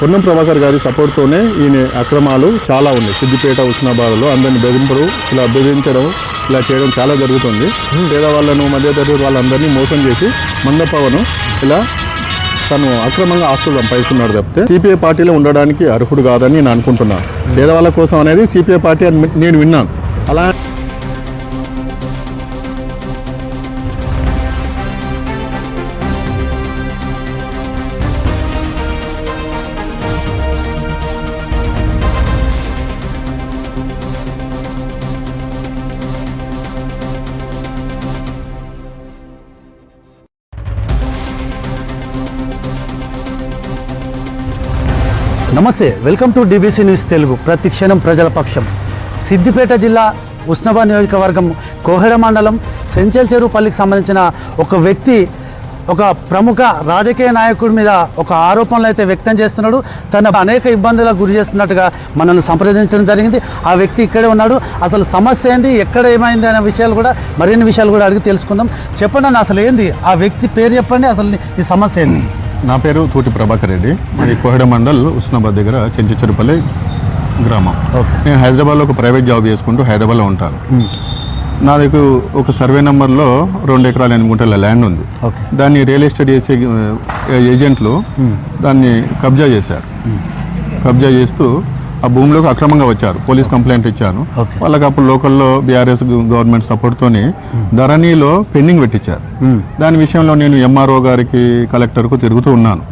పొన్నం ప్రభాకర్ గారి సపోర్ట్తోనే ఈయన అక్రమాలు చాలా ఉన్నాయి. సిద్దిపేట ఉస్నాబాద్లో అందరిని బెదిరింపడం ఇలా బెదిరించడం ఇలా చేయడం చాలా జరుగుతుంది. పేదవాళ్ళను మధ్యతరగతి వాళ్ళందరినీ మోసం చేసి మందపవను ఇలా తను అక్రమంగా ఆస్తులు సంపాదిస్తున్నాడు తప్పితే సిపిఐ పార్టీలో ఉండడానికి అర్హుడు కాదని నేను అనుకుంటున్నాను పేదవాళ్ళ కోసం అనేది సిపిఐ పార్టీ అని నేను విన్నాను. అలా నమస్తే welcome to DBC news Telugu. ప్రతి క్షణం ప్రజల పక్షం. సిద్దిపేట జిల్లా ఉస్నాబాద్ నియోజకవర్గం కోహెడ మండలం సెంచల్ చెరువుపల్లికి సంబంధించిన ఒక వ్యక్తి ఒక ప్రముఖ రాజకీయ నాయకుడి మీద ఒక ఆరోపణలు అయితే వ్యక్తం చేస్తున్నాడు. తన అనేక ఇబ్బందులకు గురి చేస్తున్నట్టుగా మనల్ని సంప్రదించడం జరిగింది. ఆ వ్యక్తి ఇక్కడే ఉన్నాడు. అసలు సమస్య ఏంది? ఎక్కడ ఏమైంది అనే విషయాలు కూడా మరిన్ని విషయాలు కూడా అడిగి తెలుసుకుందాం. చెప్పండి అసలు ఏంది? ఆ వ్యక్తి పేరు చెప్పండి. అసలు ఈ సమస్య ఏంది? నా పేరు తూటి ప్రభాకర్ రెడ్డి. మాది కోహెడ మండల్ ఉస్నాబాద్ దగ్గర చెంచిచెరుపల్లి గ్రామం. ఓకే. నేను హైదరాబాద్లో ఒక ప్రైవేట్ జాబ్ చేసుకుంటూ హైదరాబాద్లో ఉంటాను. నా దగ్గర ఒక సర్వే నెంబర్లో రెండు ఎకరాల ఎనిమిది గుంటల ల్యాండ్ ఉంది. ఓకే. దాన్ని రియల్ ఎస్టేట్ చేసే ఏజెంట్లు దాన్ని కబ్జా చేశారు. కబ్జా చేస్తూ ఆ భూమిలోకి అక్రమంగా వచ్చారు. పోలీస్ కంప్లైంట్ ఇచ్చాను. వాళ్ళకి అప్పుడు లోకల్లో బీఆర్ఎస్ గవర్నమెంట్ సపోర్ట్తోని ధరణిలో పెండింగ్ పెట్టించారు. దాని విషయంలో నేను ఎంఆర్ఓ గారికి కలెక్టర్కు తిరుగుతూ ఉన్నాను.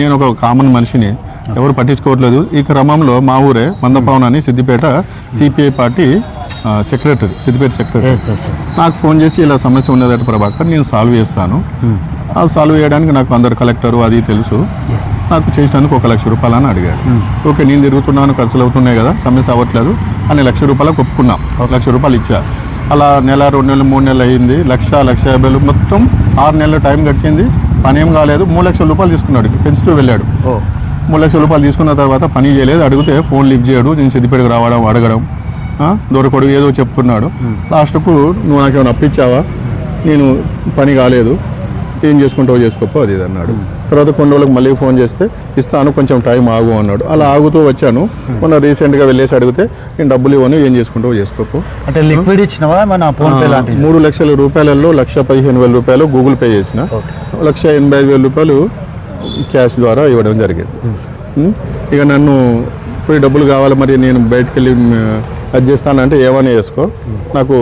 నేను ఒక కామన్ మనిషిని ఎవరు పట్టించుకోవట్లేదు. ఈ క్రమంలో మా ఊరే మందపవన్ అని Siddipet CPI party secretary Siddipet secretary. నాకు ఫోన్ చేసి ఇలా సమస్య ఉన్నదట ప్రభాకర్ నేను సాల్వ్ చేస్తాను. ఆ సాల్వ్ చేయడానికి నాకు అందరు కలెక్టరు అది తెలుసు. నాకు చేసినందుకు ఒక లక్ష రూపాయలు అని అడిగాడు. ఓకే నేను తిరుగుతున్నాను ఖర్చులు అవుతున్నాయి కదా సమస్య అవ్వట్లేదు అని లక్ష రూపాయలకు ఒప్పుకున్నాం. ఒక లక్ష రూపాయలు ఇచ్చా. అలా నెల రెండు నెలలు మూడు నెలలు అయింది. లక్ష లక్ష యాభై వేలు మొత్తం ఆరు నెలల టైం గడిచింది. పని ఏం కాలేదు. మూడు లక్షల రూపాయలు తీసుకున్నాడు పెంచుతూ వెళ్ళాడు. ఓ. మూడు లక్షల రూపాయలు తీసుకున్న తర్వాత పని చేయలేదు. అడిగితే ఫోన్ లిఫ్ట్ చేయడు. నేను సిద్దిపేటకు రావడం అడగడం దొరకడు ఏదో చెప్పుకున్నాడు. లాస్ట్కు నువ్వు నాకేమైనా అప్పించావా నేను పని కాలేదు. ఏం చేసుకుంటావో చేసుకోపో అది ఇది అన్నాడు. తర్వాత కొన్ని రోజులకు మళ్ళీ ఫోన్ చేస్తే ఇస్తాను కొంచెం టైం ఆగు అన్నాడు. అలా ఆగుతూ వచ్చాను. మొన్న రీసెంట్గా వెళ్ళేసి అడిగితే నేను డబ్బులు ఇవ్వను ఏం చేసుకుంటావో చేసుకోపో. అంటే లిక్విడ్ ఇచ్చినవా? మన ఫోన్ పే మూడు లక్షల రూపాయలలో లక్ష పదిహేను వేల రూపాయలు గూగుల్ పే చేసిన. లక్ష ఎనభై ఐదు వేల రూపాయలు క్యాష్ ద్వారా ఇవ్వడం జరిగింది? ఇక నన్ను పోయి డబ్బులు కావాలి మరి నేను బయటకు వెళ్ళి అది చేస్తానంటే ఏమైనా చేసుకో. నాకు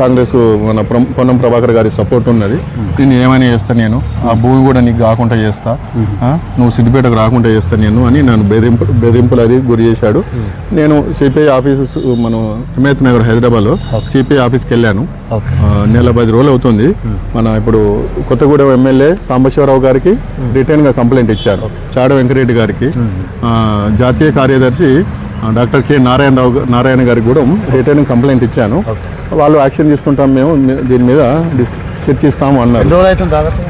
కాంగ్రెస్ మన పొన్నం ప్రభాకర్ గారి సపోర్ట్ ఉన్నది. నేను ఏమైనా చేస్తా నేను? ఆ భూమి కూడా నీకు కాకుండా చేస్తా? నువ్వు సిద్దిపేటకు రాకుండా చేస్తా నేను అని నన్ను బెదిరింపు బెదిరింపులు అది గురి చేశాడు. నేను సిపిఐ ఆఫీస్ మనం హిమాయత్ నగర్ హైదరాబాద్లో సిపిఐ ఆఫీస్కి వెళ్ళాను. నెల పది రోజులు అవుతుంది. మన ఇప్పుడు కొత్తగూడెం ఎమ్మెల్యే సాంబశివరావు గారికి రిటర్న్గా కంప్లైంట్ ఇచ్చారు. చాడ వెంకరెడ్డి గారికి. జాతీయ కార్యదర్శి డాక్టర్ కె నారాయణరావు నారాయణ గారికి కూడా రిటర్న్ కంప్లైంట్ ఇచ్చాను. వాళ్ళు యాక్షన్ తీసుకుంటాం మేము దీని మీద చర్చిస్తాము అన్నారు.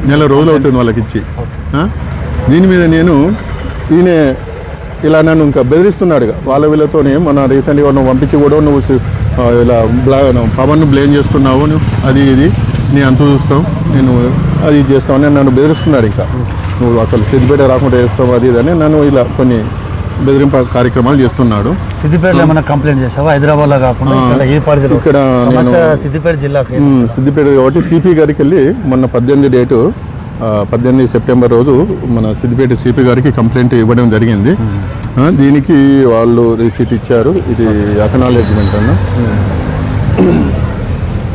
నెల రోజులు అవుతుంది వాళ్ళకి ఇచ్చి? దీని మీద నేను ఈయన ఇలా నన్ను ఇంకా బెదిరిస్తున్నాడు ఇక. వాళ్ళ వీళ్ళతోనే మన రీసెంట్గా నువ్వు పంపించి కూడా నువ్వు ఇలా బ్లా పవన్ బ్లేమ్ చేస్తున్నావు నువ్వు అది ఇది నీ అంత చూస్తావు నేను అది అని నన్ను బెదిరిస్తున్నాడు ఇంకా. నువ్వు అసలు సిద్దిపేట రాకుండా చేస్తావు అది ఇది అని నన్ను ఇలా కొన్ని బెదిరింప కార్యక్రమాలు చేస్తున్నాడు. సిద్దిపేటలో ఏమైనా కంప్లైంట్ చేసావా? హైదరాబాద్లో కాకుండా ఇక్కడ ఈ పరిధిలో ఇక్కడ సమస్య నేను- సిద్దిపేట జిల్లాకి ఉమ్, సిద్దిపేట కాబట్టి సిపి గారికి వెళ్ళి మొన్న పద్దెనిమిది డేటు పద్దెనిమిది సెప్టెంబర్ రోజు మన సిద్దిపేట సిపి గారికి కంప్లైంట్ ఇవ్వడం జరిగింది. దీనికి వాళ్ళు రిసీట్ ఇచ్చారు. ఇది అకనాలెడ్జ్మెంట్ అన్న.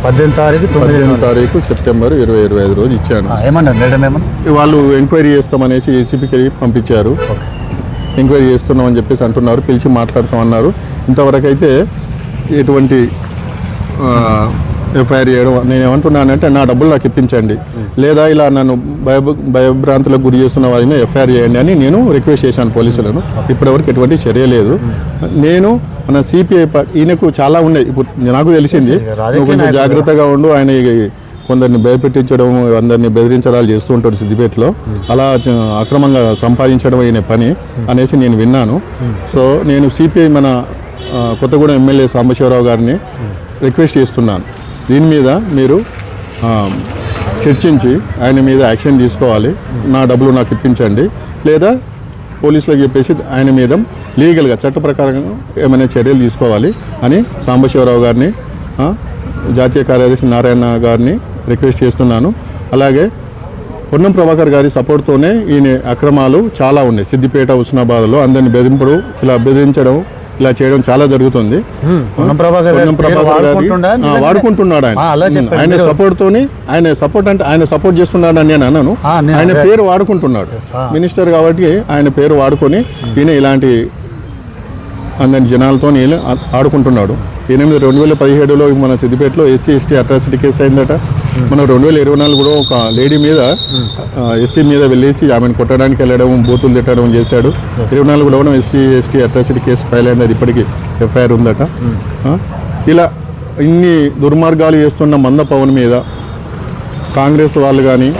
పద్దెనిమిది తారీఖు పద్దెనిమిది తారీఖు సెప్టెంబర్ ఇరవై ఇరవై ఐదు రోజు ఇచ్చాను. ఏమన్నా? వాళ్ళు ఎంక్వైరీ చేస్తామనేసి ఏసీపీకి పంపించారు. ఎంక్వైరీ చేస్తున్నామని చెప్పేసి అంటున్నారు పిలిచి మాట్లాడతామన్నారు. ఇంతవరకు అయితే ఎటువంటి ఎఫ్ఐఆర్ చేయడం నేను ఏమంటున్నానంటే నా డబ్బులు నాకు ఇప్పించండి. లేదా ఇలా నన్ను భయ భయభ్రాంతులకు గురి చేస్తున్న వారిని ఎఫ్ఐఆర్ చేయండి అని నేను రిక్వెస్ట్ చేశాను పోలీసులను. ఇప్పటివరకు ఎటువంటి చర్య లేదు. నేను మన సిపిఐ ఈయనకు చాలా ఉన్నాయి. ఇప్పుడు నాకు తెలిసింది కొంచెం జాగ్రత్తగా ఉండు ఆయన కొందరిని భయపెట్టించడం అందరిని బెదిరించడాలు చేస్తూ ఉంటాడు సిద్దిపేటలో. అలా అక్రమంగా సంపాదించడం అయిన పని అనేసి నేను విన్నాను. సో నేను సిపిఐ మన కొత్తగూడెం ఎమ్మెల్యే సాంబశివరావు గారిని రిక్వెస్ట్ చేస్తున్నాను. దీని మీద మీరు చర్చించి ఆయన మీద యాక్షన్ తీసుకోవాలి. నా డబ్బులు నాకు ఇప్పించండి. లేదా పోలీసులకు చెప్పేసి ఆయన మీద లీగల్గా చట్ట ప్రకారంగా ఏమైనా చర్యలు తీసుకోవాలి అని సాంబశివరావు గారిని జాతీయ కార్యదర్శి నారాయణ గారిని రిక్వెస్ట్ చేస్తున్నాను. అలాగే పొన్నం ప్రభాకర్ గారి సపోర్ట్తోనే ఈయన అక్రమాలు చాలా ఉన్నాయి. సిద్దిపేట ఉస్నాబాద్లో అందరిని బెదిరింపడం ఇలా బెదిరించడం ఇలా చేయడం చాలా జరుగుతుంది? వాడుకుంటున్నాడు ఆయన. ఆయన సపోర్ట్ తోని ఆయన సపోర్ట్ అంటే ఆయన సపోర్ట్ చేస్తున్నాడు అని నేను అన్నాను ఆయన. పేరు వాడుకుంటున్నాడు. మినిస్టర్ కాబట్టి ఆయన పేరు వాడుకొని ఈయన ఇలాంటి అందరి జనాలతో నేను ఆడుకుంటున్నాడు. ఎనిమిది రెండు వేల పదిహేడులో మన సిద్దిపేటలో ఎస్సీ ఎస్టీ అట్రాసిటీ కేసు అయిందట. మనం రెండు వేల ఇరవై నాలుగు కూడా ఒక లేడీ మీద ఎస్సీ మీద వెళ్ళేసి ఆమెను కొట్టడానికి వెళ్ళడం బూతులు తిట్టడం చేశాడు. ఇరవై నాలుగు కూడా SC ST atrocity case file అయింది అది ఇప్పటికీ ఎఫ్ఐఆర్ ఉందట. ఇలా ఇన్ని దుర్మార్గాలు చేస్తున్న మంద పవన్ మీద కాంగ్రెస్ వాళ్ళు కానీ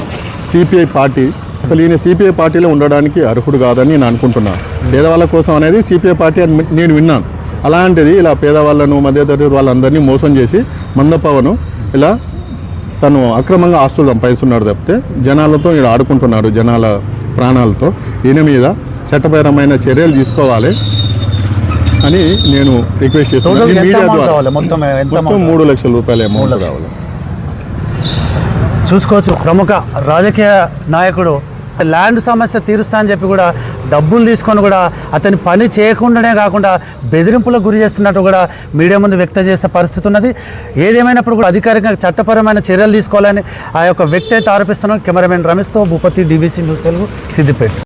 సిపిఐ పార్టీ అసలు ఈయన సిపిఐ పార్టీలో ఉండడానికి అర్హుడు కాదని నేను అనుకుంటున్నాను పేదవాళ్ళ కోసం అనేది సిపిఐ పార్టీ అని నేను విన్నాను. అలాంటిది ఇలా పేదవాళ్ళను మధ్యతరగతి వాళ్ళందరినీ మోసం చేసి మందపవను ఇలా తను అక్రమంగా ఆస్తులు సంపాదిస్తున్నాడు తప్పితే జనాలతో ఈయన ఆడుకుంటున్నాడు జనాల ప్రాణాలతో. ఈయన మీద చట్టపరమైన చర్యలు తీసుకోవాలి అని నేను రిక్వెస్ట్ ఎంత మీడియా ద్వారా మొత్తం మూడు లక్షల రూపాయల అమౌంట్ రావాలి. చూసుకోవచ్చు ప్రముఖ రాజకీయ నాయకుడు ల్యాండ్ సమస్య తీరుస్తా అని చెప్పి కూడా డబ్బులు తీసుకొని కూడా అతని పని చేయకుండానే కాకుండా బెదిరింపులకు గురి చేస్తున్నట్టు కూడా మీడియా ముందు వ్యక్తం చేసే పరిస్థితి ఉన్నది. ఏదేమైనప్పుడు కూడా అధికారికంగా చట్టపరమైన చర్యలు తీసుకోవాలని ఆ యొక్క వ్యక్తి అయితే ఆరోపిస్తున్నాం కెమెరామెన్ రమేష్తో భూపతి డీబీసీ న్యూస్ తెలుగు సిద్దిపేట.